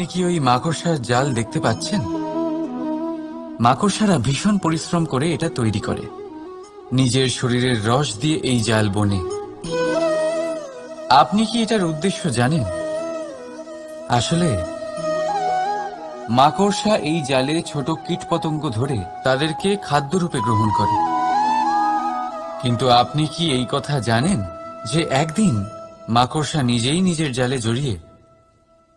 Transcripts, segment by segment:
আপনি কি ওই মাকড়সার জাল দেখতে পাচ্ছেন? মাকড়সারা ভীষণ পরিশ্রম করে এটা তৈরি করে। নিজের শরীরের রস দিয়ে এই জাল বনে। আপনি কি এটার উদ্দেশ্য জানেন? আসলে, মাকড়সা এই জালে ছোট কীটপতঙ্গ ধরে তাদেরকে খাদ্যরূপে গ্রহণ করে। কিন্তু আপনি কি এই কথা জানেন যে একদিন মাকড়সা নিজেই নিজের জালে জড়িয়ে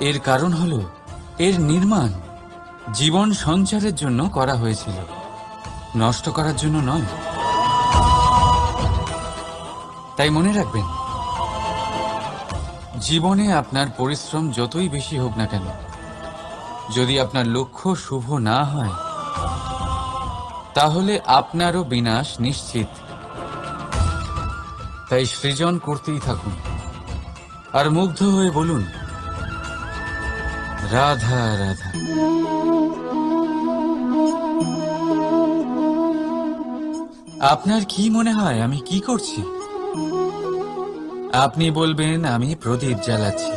এর কারণ হল, এর নির্মাণ জীবন সঞ্চারের জন্য করা হয়েছিল। নষ্ট করার জন্য নয়। তাই মনে রাখবেন, জীবনে আপনার পরিশ্রম যতই বেশি হোক না কেন, যদি আপনার লক্ষ্য শুভ না হয়, তাহলে আপনারও বিনাশ নিশ্চিত। তাই সৃজন করতেই থাকুন। আর মুগ্ধ হয়ে বলুন রাধা রাধা। আপনার কি মনে হয়, আমি কি করছি? আপনি বলবেন, আমি প্রদীপ জ্বালাচ্ছি।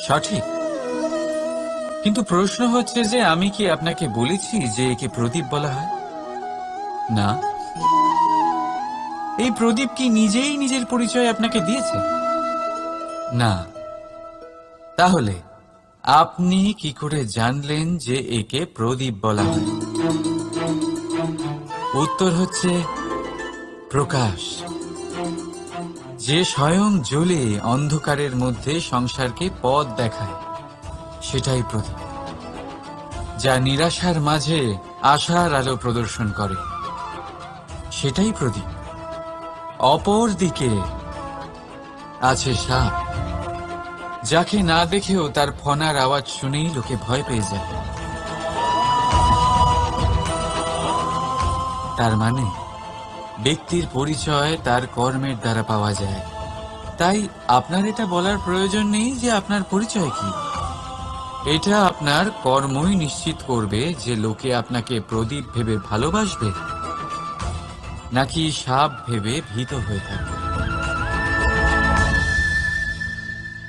সঠিক। কিন্তু প্রশ্ন হচ্ছে যে, আমি কি আপনাকে বলেছি যে একে প্রদীপ বলা হয়? না। এই প্রদীপ কি নিজেই নিজের পরিচয় আপনাকে দিয়েছে? না। তাহলে, আপনি কি করে জানলেন যে একে প্রদীপ বলা হয়? উত্তর হচ্ছে, প্রকাশ। যে স্বয়ং জ্বলে অন্ধকারের মধ্যে সংসারকে পথ দেখায়, সেটাই প্রদীপ, যা নিরাশার মাঝে আশার আলো প্রদর্শন করে। সেটাই প্রদীপ। অপর দিকে আছে সাপ। যাকে না দেখেও তার ফনার আওয়াজ শুনেই লোকে ভয় পেয়ে যায়। তার মানে ব্যক্তির পরিচয় তার কর্মের দ্বারা পাওয়া যায়। তাই আপনার এটা বলার প্রয়োজন নেই যে আপনার পরিচয় কি। এটা আপনার কর্মই নিশ্চিত করবে যে লোকে আপনাকে প্রদীপ ভেবে ভালোবাসবে, নাকি সাপ ভেবে ভীত হয়ে থাকবে।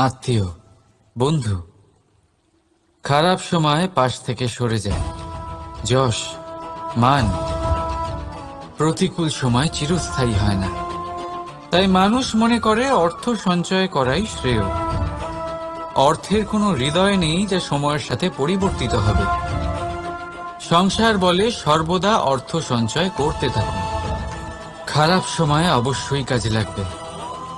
আত্মীয়, বন্ধু, খারাপ সময় পাশ থেকে সরে যায়। যশ, মান, প্রতিকূল সময় চিরস্থায়ী হয় না। তাই মানুষ মনে করে অর্থ সঞ্চয় করাই শ্রেয়। অর্থের কোনো হৃদয় নেই যা সময়ের সাথে পরিবর্তিত হবে। সংসার বলে সর্বদা অর্থ সঞ্চয় করতে থাকুন। খারাপ সময় অবশ্যই কাজে লাগবে।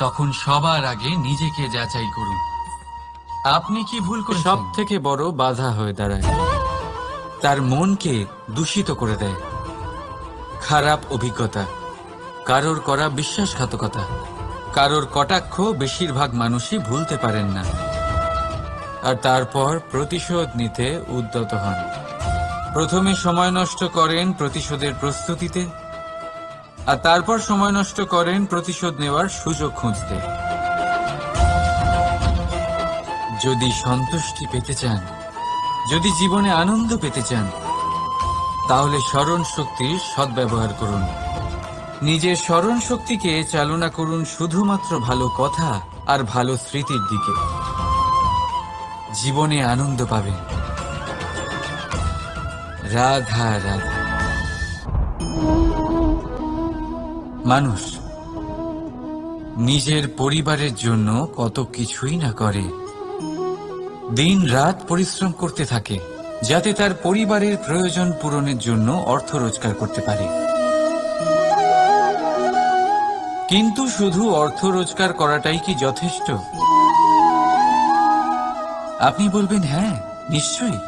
তখন সবার আগে নিজেকে যাচাই করুন। আপনি কি ভুল করে সব থেকে বড় বাধা হয়ে দাঁড়ায়। তার মনকে দূষিত করে দেয়। খারাপ অভিজ্ঞতা। কারোর করা বিশ্বাসঘাতকতা। কারোর কটাক্ষ বেশিরভাগ মানুষই ভুলতে পারেন না। আর তারপর প্রতিশোধ নিতে উদ্যত হন। প্রথমে সময় নষ্ট করেন প্রতিশোধের প্রস্তুতিতে। আর তারপর সময় নষ্ট করেন প্রতিশোধ নেওয়ার সুযোগ খুঁজতে। যদি সন্তুষ্টি পেতে চান, যদি জীবনে আনন্দ পেতে চান, তাহলে স্মরণ শক্তির সদ্ব্যবহার করুন। নিজের স্মরণ শক্তিকে চালনা করুন শুধুমাত্র ভালো কথা আর ভালো স্মৃতির দিকে। জীবনে আনন্দ পাবেন। রাধা রাধা। মানুষ নিজের পরিবারের জন্য কত কিছুই না করে। দিন রাত পরিশ্রম করতে থাকে, যাতে তার পরিবারের প্রয়োজন পূরণের জন্য অর্থ রোজগার করতে পারে। কিন্তু শুধু অর্থ রোজগার করাটাই কি যথেষ্ট? আপনি বলবেন হ্যাঁ নিশ্চয়ই।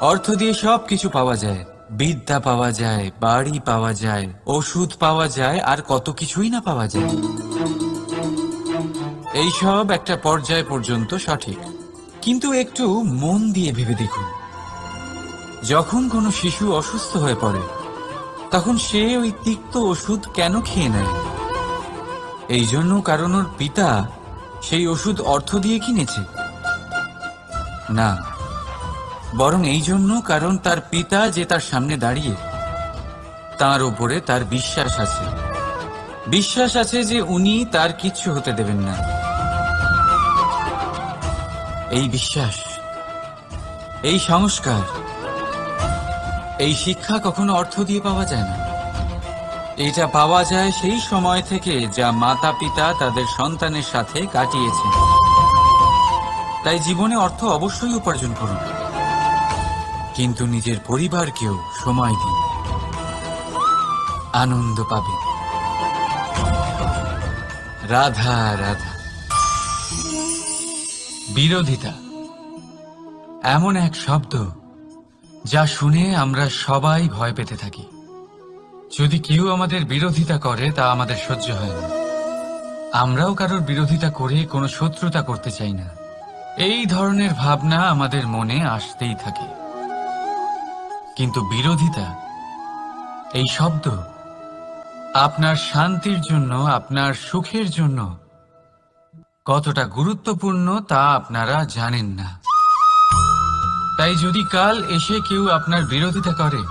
অর্থ দিয়ে সব কিছু পাওয়া যায়। বিদ্যা পাওয়া যায়, বাড়ি পাওয়া যায়, ওষুধ পাওয়া যায়, আর কত কিছুই না পাওয়া যায়। এইসব একটা পর্যায় পর্যন্ত সঠিক। কিন্তু একটু মন দিয়ে ভেবে দেখুন। যখন কোনো শিশু অসুস্থ হয়ে পড়ে, তখন সে ওই তিক্ত ওষুধ কেন খেয়ে নেয়? এই জন্য কারণ ওর পিতা সেই ওষুধ অর্থ দিয়ে কিনেছে। না বরং এই জন্য কারণ তার পিতা যে তার সামনে দাঁড়িয়ে, তার উপরে তার বিশ্বাস আছে। বিশ্বাস আছে যে উনি তার কিচ্ছু হতে দেবেন না। এই বিশ্বাস, এই সংস্কার, এই শিক্ষা কখনো অর্থ দিয়ে পাওয়া যায় না। এটা পাওয়া যায় সেই সময় থেকে যা মাতা পিতা তাদের সন্তানের সাথে কাটিয়েছেন। তাই জীবনে অর্থ অবশ্যই উপার্জন করুন। কিন্তু নিজের পরিবারকেও সময় দিন। আনন্দ পাবে রাধা রাধা। বিরোধিতা। এমন এক শব্দ যা শুনে আমরা সবাই ভয় পেতে থাকি। যদি কেউ আমাদের বিরোধিতা করে, তা আমাদের সহ্য হয় না। আমরাও কারোর বিরোধিতা করে কোনো শত্রুতা করতে চাই না। এই ধরনের ভাবনা আমাদের মনে আসতেই থাকে। কিন্তু বিরোধিতা, এই শব্দ আপনার শান্তির জন্য, আপনার সুখের জন্য কতটা গুরুত্বপূর্ণ তা আপনারা জানেন না। তাই যদি কাল এসে কেউ আপনার বিরোধিতা করে,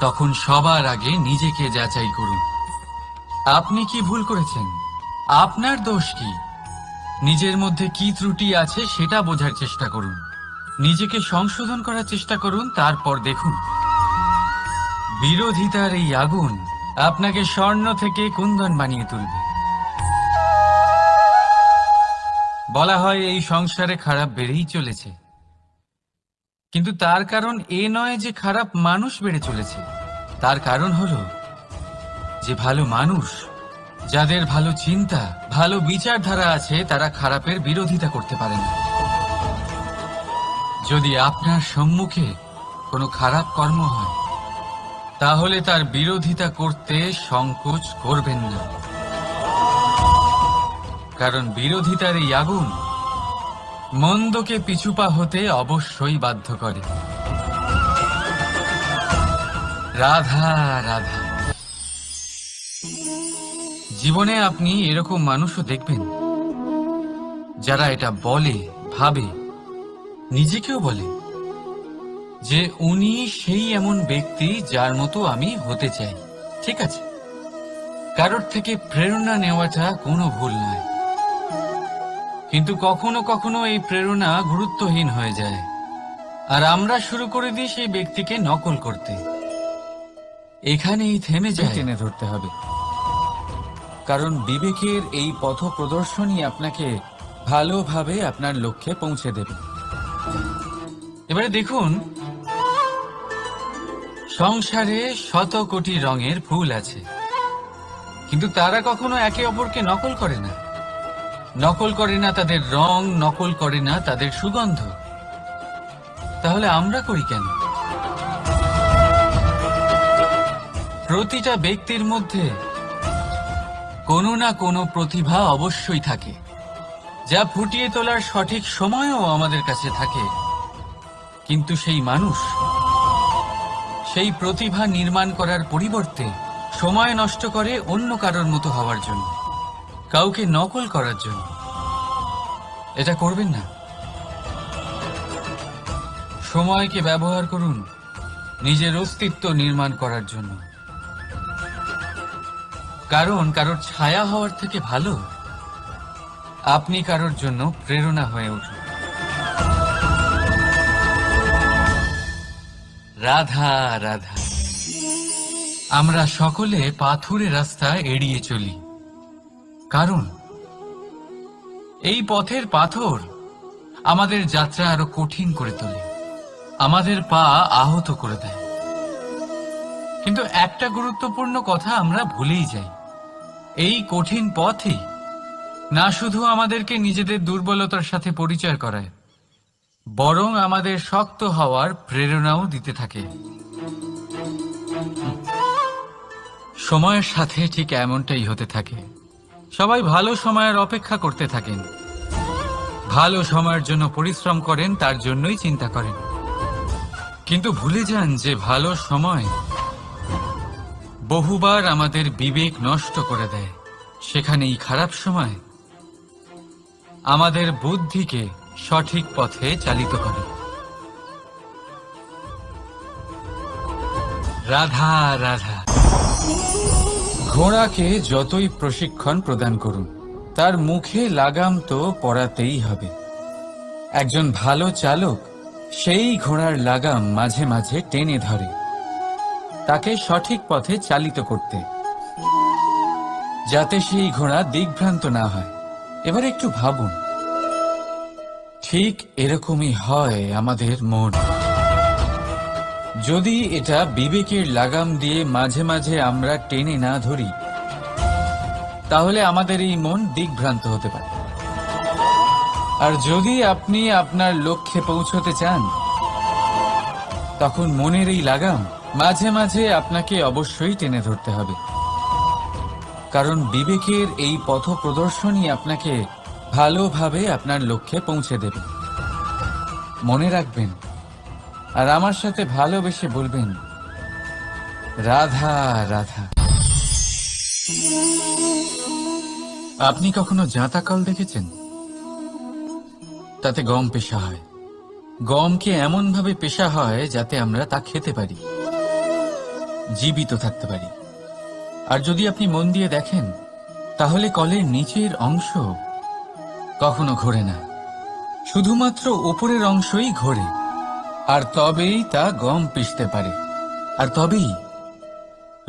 তখন সবার আগে নিজেকে যাচাই করুন। আপনি কি ভুল করেছেন? আপনার দোষ কি? নিজের মধ্যে কি ত্রুটি আছে সেটা বোঝার চেষ্টা করুন। নিজেকে সংশোধন করার চেষ্টা করুন, তারপর দেখুন। বিরোধিতার এই আগুন আপনাকে স্বর্ণ থেকে কুন্দন বানিয়ে তুলবে। বলা হয় এই সংসারে খারাপ বেড়েই চলেছে। কিন্তু তার কারণ এ নয় যে খারাপ মানুষ বেড়ে চলেছে। তার কারণ হলো যে ভালো মানুষ, যাদের ভালো চিন্তা, ভালো বিচারধারা আছে, তারা খারাপের বিরোধিতা করতে পারে না। যদি আপনার সম্মুখে কোনো খারাপ কর্ম হয় তাহলে তার বিরোধিতা করতে সংকোচ করবেন না। কারণ বিরোধিতার এই আগুন মন্দকে পিছুপা হতে অবশ্যই বাধ্য করে। রাধা রাধা। জীবনে আপনি এরকম মানুষও দেখবেন, যারা এটা বলে, ভাবে, নিজেকেও বলে। যে উনি সেই এমন ব্যক্তি যার মতো আমি হতে চাই। ঠিক আছে? কারোর থেকে প্রেরণা নেওয়াটা কোনো ভুল নয়। কিন্তু কখনো কখনো এই প্রেরণা গুরুত্বহীন হয়ে যায়। আর আমরা শুরু করে দিই সেই ব্যক্তিকে নকল করতে। এখানেই থেমে যায়। টেনে ধরতে হবে। কারণ বিবেকের এই পথ প্রদর্শনই আপনাকে ভালোভাবে আপনার লক্ষ্যে পৌঁছে দেবে। এবারে দেখুন সংসারে শত কোটি রঙের ফুল আছে। কিন্তু তারা কখনো একে অপরকে নকল করে না। নকল করে না তাদের রং, নকল করে না তাদের সুগন্ধ। তাহলে আমরা করি কেন? প্রতিটা ব্যক্তির মধ্যে কোনো না কোনো প্রতিভা অবশ্যই থাকে। যা ফুটিয়ে তোলার সঠিক সময়ও আমাদের কাছে থাকে। কিন্তু সেই মানুষ সেই প্রতিভা নির্মাণ করার পরিবর্তে সময় নষ্ট করে অন্য কারোর মতো হওয়ার জন্য, কাউকে নকল করার জন্য। এটা করবেন না। সময়কে ব্যবহার করুন নিজের অস্তিত্ব নির্মাণ করার জন্য। কারণ কারোর ছায়া হওয়ার থেকে ভালো, আপনি কারোর জন্য প্রেরণা হয়ে উঠুন। রাধা রাধা। আমরা সকলে পাথুরে রাস্তা এড়িয়ে চলি। কারণ, এই পথের পাথর আমাদের যাত্রা আরও কঠিন করে তোলে। আমাদের পা আহত করে দেয়। কিন্তু একটা গুরুত্বপূর্ণ কথা আমরা ভুলেই যাই। এই কঠিন পথই না শুধু আমাদেরকে নিজেদের দুর্বলতার সাথে পরিচয় করায় বরং আমাদের শক্ত হওয়ার প্রেরণাও দিতে থাকে। সময়ের সাথে ঠিক এমনটাই হতে থাকে। সবাই ভালো সময়ের অপেক্ষা করতে থাকেন। ভালো সময়ের জন্য পরিশ্রম করেন, তার জন্যই চিন্তা করেন। কিন্তু ভুলে যান যে ভালো সময় বহুবার আমাদের বিবেক নষ্ট করে দেয়। সেখানেই খারাপ সময় আমাদের বুদ্ধিকে সঠিক পথে চালিত করে। রাধা রাধা। ঘোড়াকে যতই প্রশিক্ষণ প্রদান করুন, তার মুখে লাগাম তো পরাতেই হবে। একজন ভালো চালক সেই ঘোড়ার লাগাম মাঝে মাঝে টেনে ধরে। তাকে সঠিক পথে চালিত করতে। যাতে সেই ঘোড়া দিগ্ভ্রান্ত না হয়। এবার একটু ভাবুন। ঠিক এরকমই হয় আমাদের মন। যদি এটা বিবেকের লাগাম দিয়ে মাঝে মাঝে আমরা টেনে না ধরি, তাহলে আমাদের এই মন দিগ্ভ্রান্ত হতে পারে। আর যদি আপনি আপনার লক্ষ্যে পৌঁছতে চান, তখন মনের এই লাগাম মাঝে মাঝে আপনাকে অবশ্যই টেনে ধরতে হবে। কারণ বিবেকের এই পথ প্রদর্শনই আপনাকে ভালোভাবে আপনার লক্ষ্যে পৌঁছে দেবে মনে রাখবেন, আর আমার সাথে ভালোবেসে বলবেন, রাধা রাধা। আপনি কখনো জাঁতাকল দেখেছেন? তাতে গম পেশা হয়। গমকে এমন ভাবে পেশা হয় যাতে আমরা তা খেতে পারি, জীবিত থাকতে পারি। আর যদি আপনি মন দিয়ে দেখেন, তাহলে কলের নিচের অংশ কখনো ঘোরে না। শুধুমাত্র উপরের অংশই ঘোরে, আর তবেই তা গম পিষতে পারে, আর তবেই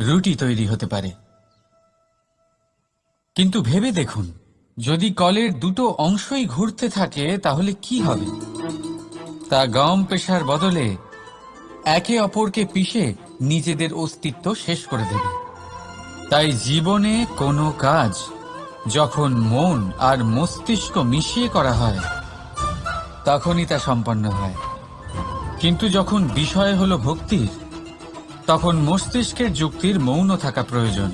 রুটি তৈরি হতে পারে। কিন্তু ভেবে দেখুন, যদি কলের দুটো অংশই ঘুরতে থাকে, তাহলে কি হবে? তা গম পেশার বদলে একে অপরকে পিষে নিজেদের অস্তিত্ব শেষ করে দেবে। তাই জীবনে কোনো কাজ যখন মন আর মস্তিষ্ক মিশিয়ে করা হয়, তখনই তা সম্পন্ন হয়। কিন্তু যখন বিষয় হলো ভক্তির, তখন মস্তিষ্কের যুক্তির মৌন থাকা প্রয়োজন।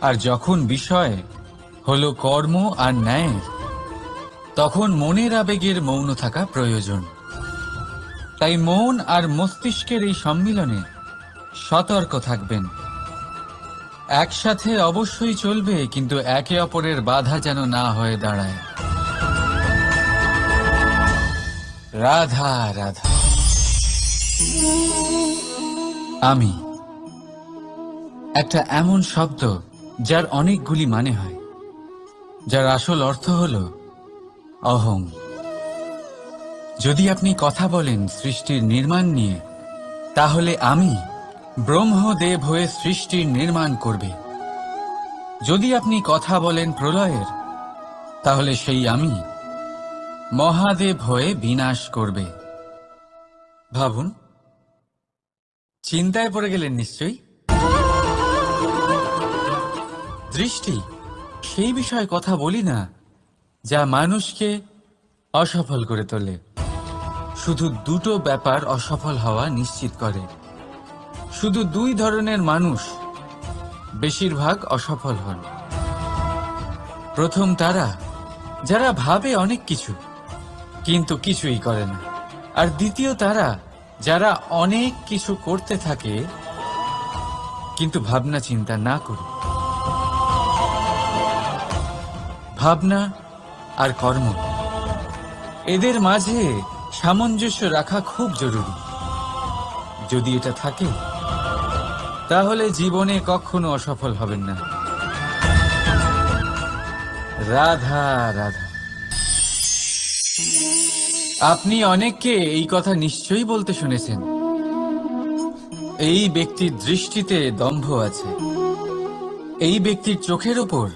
আর যখন বিষয় হলো কর্ম আর ন্যায়ের তখন মনের আবেগের মৌন থাকা প্রয়োজন। তাই মন আর মস্তিষ্কের এই সম্মিলনে সতর্ক থাকবেন। একসাথে অবশ্যই চলবে, কিন্তু একে অপরের বাধা যেন না হয়ে দাঁড়ায়। রাধা রাধা। আমি একটা এমন শব্দ যার অনেকগুলি মানে হয়, যার আসল অর্থ হল অহং। যদি আপনি কথা বলেন সৃষ্টির নির্মাণ নিয়ে, তাহলে আমি ব্রহ্মদেব হয়ে সৃষ্টির নির্মাণ করবে। যদি আপনি কথা বলেন প্রলয়ের, তাহলে সেই আমি মহাদেব হয়ে বিনাশ করবে। ভাবুন, চিন্তায় পড়ে গেলেন নিশ্চয়ই? দৃষ্টি, সেই বিষয়ে কথা বলি না, যা মানুষকে অসফল করে তোলে। শুধু দুটো ব্যাপার অসফল হওয়া নিশ্চিত করে। শুধু দুই ধরনের মানুষ বেশিরভাগ অসফল হন। প্রথম তারা, যারা ভাবে অনেক কিছু, কিন্তু কিছুই করে না। আর দ্বিতীয় তারা, যারা অনেক কিছু করতে থাকে, কিন্তু ভাবনা চিন্তা না করে। ভাবনা আর কর্ম, এদের মাঝে সামঞ্জস্য রাখা খুব জরুরি। যদি এটা থাকে তাহলে জীবনে কখনো অসফল হবেন না। রাধা রাধা। আপনি অনেককে এই কথা নিশ্চয়ই বলতে শুনেছেন। এই ব্যক্তির দৃষ্টিতে দম্ভ আছে। এই ব্যক্তির চোখের ওপর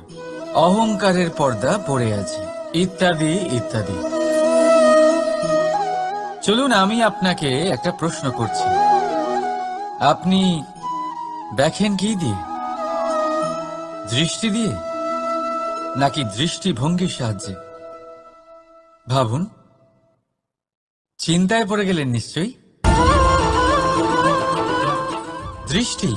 অহংকারের পর্দা পড়ে আছে। ইত্যাদি ইত্যাদি। চলুন, আমি আপনাকে একটা প্রশ্ন করছি। আপনি দেখেন কি দিয়ে? দৃষ্টি দিয়ে? নাকি দৃষ্টিভঙ্গির সাহায্যে? ভাবুন। চিন্তায় পড়ে গেলেন নিশ্চয়ই? দৃষ্টি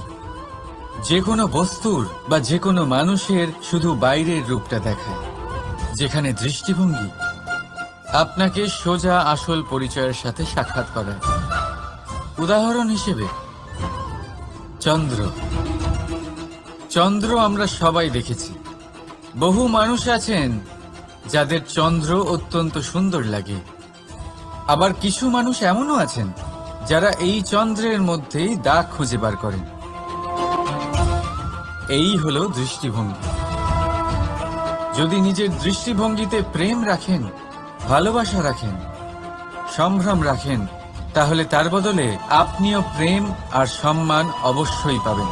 যে কোনো বস্তুর বা যে কোনো মানুষের শুধু বাইরের রূপটা দেখায়, যেখানে দৃষ্টিভঙ্গি আপনাকে সোজা আসল পরিচয়ের সাথে সাক্ষাৎ করায়। উদাহরণ হিসেবে চন্দ্র। চন্দ্র আমরা সবাই দেখেছি। বহু মানুষ আছেন যাদের চন্দ্র অত্যন্ত সুন্দর লাগে। আবার কিছু মানুষ এমনও আছেন যারা এই চন্দ্রের মধ্যেই দাগ খুঁজে বার করেন। এই হলো দৃষ্টিভঙ্গি। যদি নিজের দৃষ্টিভঙ্গিতে প্রেম রাখেন, ভালোবাসা রাখেন, সম্ভ্রম রাখেন তাহলে তার বদলে আপনিও প্রেম আর সম্মান অবশ্যই পাবেন।